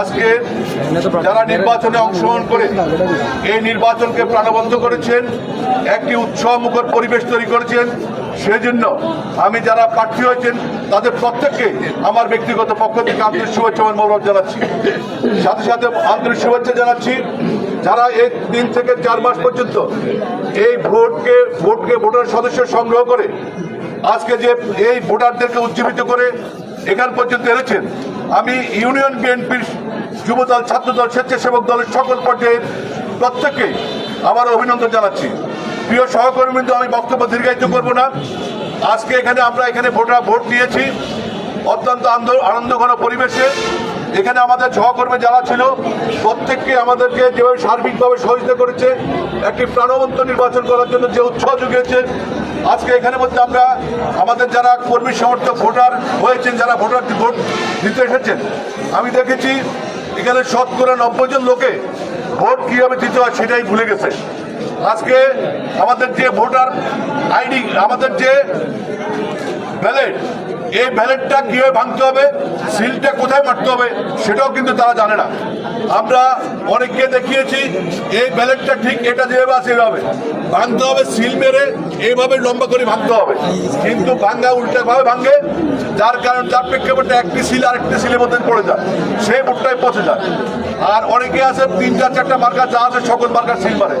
আজকে যারা নির্বাচনে অংশগ্রহণ করে এই নির্বাচনকে প্রাণবন্ত করেছেন, একটি উৎসবমুখর পরিবেশ তৈরি করেছেন, সেজন্য আমি যারা প্রার্থী হয়েছেন, তাদের প্রত্যেককে আমার ব্যক্তিগত পক্ষ থেকে আন্তরিক শুভেচ্ছা এবং মৌরব জানাচ্ছি। সাথে সাথে আন্তরিক শুভেচ্ছা জানাচ্ছি যারা এই দিন থেকে চার মাস পর্যন্ত এই ভোটকে ভোটকে ভোটার সদস্য সংগ্রহ করে আজকে যে এই ভোটারদেরকে উজ্জীবিত করে এখান পর্যন্ত এনেছেন আমি ইউনিয়ন বিএনপির যুবদল, ছাত্রদল, স্বেচ্ছাসেবক দলের সকল পর্যায়ের প্রত্যেককে আমার অভিনন্দন জানাচ্ছি। প্রিয় সহকর্মীবৃন্দ, আমি বক্তব্য দীর্ঘায়িত করব না। আজকে এখানে আমরা এখানে ভোটার ভোট দিয়েছি অত্যন্ত আনন্দ- আনন্দঘন পরিবেশে। এখানে আমাদের সহকর্মী যারা ছিল, প্রত্যেককে আমাদেরকে যেভাবে সার্বিকভাবে সহযোগিতা করেছে, একটি প্রাণবন্ত নির্বাচন করার জন্য যে উৎসাহ জুগিয়েছে আজকে এখানে মধ্যে আমরা আমাদের যারা কর্মী সমর্থক, ভোটার হয়েছেন, যারা ভোটার ভোট দিতে এসেছেন, আমি দেখেছি এখানে শতকরা নব্বই জন লোকে ভোট কীভাবে দিতে হয় সেটাই ভুলে গেছে। আজকে আমাদের যে ভোটার আইডি, আমাদের যে ব্যালেট। এই ব্যালেটটা কীভাবে ভাঙতে হবে, সিলটা কোথায় মারতে হবে, সেটাও কিন্তু তারা জানে না। আমরা অনেককে দেখিয়েছি, এই ব্যালেটটা ঠিক এটা যেভাবে আছে এভাবে। ভাঙতে হবে, সিল মেরে এইভাবে লম্বা করে ভাঙতে হবে। কিন্তু ভাঙ্গা উল্টাভাবে ভাঙে, যার কারণ যার প্রেক্ষাপটে একটি সিল আরেকটি সিলের মধ্যে পড়ে যায়, সেই ভোটটাই পচে যায়। আর অনেকে আছে, তিনটা, চারটা মার্কার, যা আছে সকল মার্কার সিল মারে।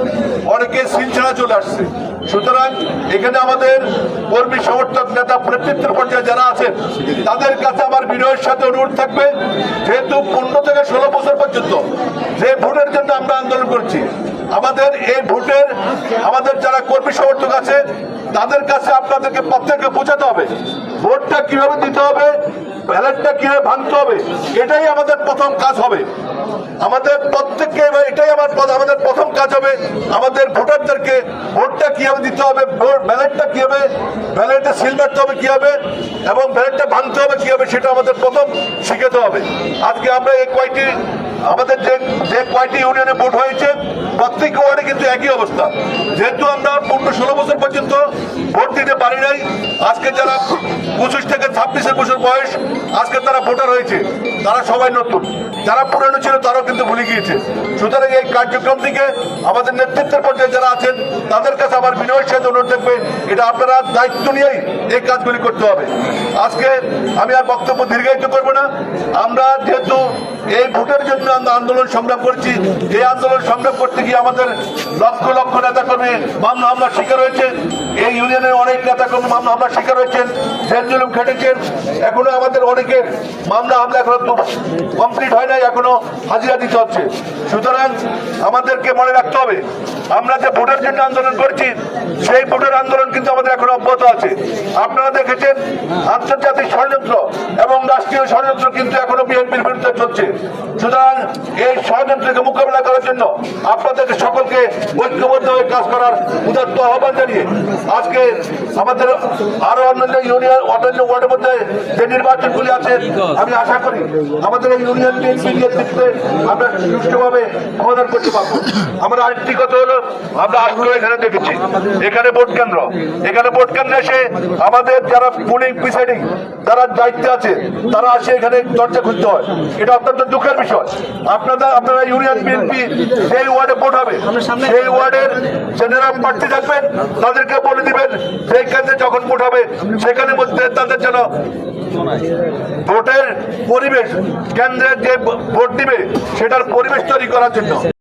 অনেকে সিল ছাড়া চলে আসছে। সুতরাং এখানে আমাদের কর্মী সমর্থক নেতা নেতৃত্বের পর্যায়ে যারা আছেন, তাদের কাছে আমার বিনয়ের সাথে অনুরোধ থাকবে, যেহেতু পনেরো থেকে ষোলো বছর পর্যন্ত যে ভোটের জন্য আমরা আন্দোলন করছি, আমাদের এই ভোটের আমাদের যারা কর্মী সমর্থক আছে, তাদের কাছে আপনাদেরকে প্রত্যেককে বোঝাতে হবে, ভোটটা কীভাবে দিতে হবে, ব্যালেটটা কীভাবে ভাঙতে হবে, এটাই আমাদের প্রথম কাজ হবে। আমাদের প্রত্যেককে এটাই আমার আমাদের প্রথম কাজ হবে, আমাদের ভোটারদেরকে ভোটটা কীভাবে দিতে হবে ব্যালেটটা কি হবে ব্যালেটটা সিল মারতে হবে কি হবে এবং ব্যালেটটা ভাঙতে হবে কি হবে সেটা আমাদের প্রথম শিখাতে হবে। আজকে আমরা এই কয়টি, আমাদের যে ইউনিয়নে ভোট হয়েছে? প্রত্যেক ওয়ার্ডে কিন্তু একই অবস্থা। যেহেতু আমরা পনেরো ষোলো বছর পর্যন্ত ভোট দিতে পারি নাই আজকে যারা পঁচিশ থেকে ছাব্বিশের বছর বয়স, আজকে তারা ভোটার হয়েছে। তারা সবাই নতুন। যারা পুরানো ছিল, তারাও কিন্তু ভুলে গিয়েছে। সুতরাং এই কার্যক্রম থেকে আমাদের নেতৃত্বের পর্যায়ে যারা আছেন, তাদের কাছে আমার বিনয়ের সাথে অনুরোধ থাকবে। এটা আপনারা দায়িত্ব নিয়েই এই কাজগুলি করতে হবে। আজকে আমি আর বক্তব্য দীর্ঘায়িত করব না। আমরা যেহেতু এই ভোটের জন্য আমরা আন্দোলন সংগ্রাম করছি, এই আন্দোলন সংগ্রাম করতে গিয়ে আমাদের লক্ষ লক্ষ নেতা কর্মী মামলা হামলার শিকার হয়েছে। এই ইউনিয়নের অনেক নেতা কর্মী মামলা হামলার শিকার হয়েছেন জেল জুলুম খেটেছেন। এখনও আমাদের অনেকের মামলা, হামলা এখনও কমপ্লিট হয় নাই, এখনও হাজিরা দিতে হচ্ছে। সুতরাং আমাদেরকে মনে রাখতে হবে, আমরা যে ভোটের জন্য আন্দোলন করছি, সেই ভোটের আন্দোলন কিন্তু আমাদের এখনও অব্যাহত আছে। আপনারা দেখেছেন, আন্তর্জাতিক ষড়যন্ত্র এবং রাষ্ট্রীয় ষড়যন্ত্র কিন্তু এখনও বিএনপির বিরুদ্ধে চলছে। সুতরাং এই ষড়যন্ত্রকে মোকাবিলা করার জন্য আপনাদেরকে সকলকে ঐক্যবদ্ধ হয়ে কাজ করার উদাত্ত আহ্বান জানিয়ে আজকে আমাদের আরও অন্যান্য ইউনিয়ন, অন্যান্য ওয়ার্ডের মধ্যে যে নির্বাচনগুলি আছে, আমি আশা করি আমাদের এই ইউনিয়ন বিএনপির নেতৃত্বে আমরা সুষ্ঠুভাবে সমাধান করতে পারব। আমরা আরেকটি কথা হলো, আমরা আজকে এখানে দেখেছি, এখানে ভোট কেন্দ্র। এখানে ভোট কেন্দ্রে এসে আমাদের যারা পুলিং প্রিসাইডিং যারা দায়িত্বে আছে, তারা আসে এখানে দরজা খুলতে হয়। এটা অত্যন্ত দুঃখের বিষয়। আপনারা আপনারা ইউনিয়ন বিএনপি সেই ওয়ার্ডে ভোট হবে, সেই ওয়ার্ডের যারা প্রার্থী থাকবেন, তাদেরকে বলে দিবেন, সেই কেন্দ্রে যখন ভোট হবে। সেখানে মধ্যে তাদের যেন ভোটের পরিবেশ, কেন্দ্রের যে ভোট দিবে, সেটার পরিবেশ তৈরি করার জন্য।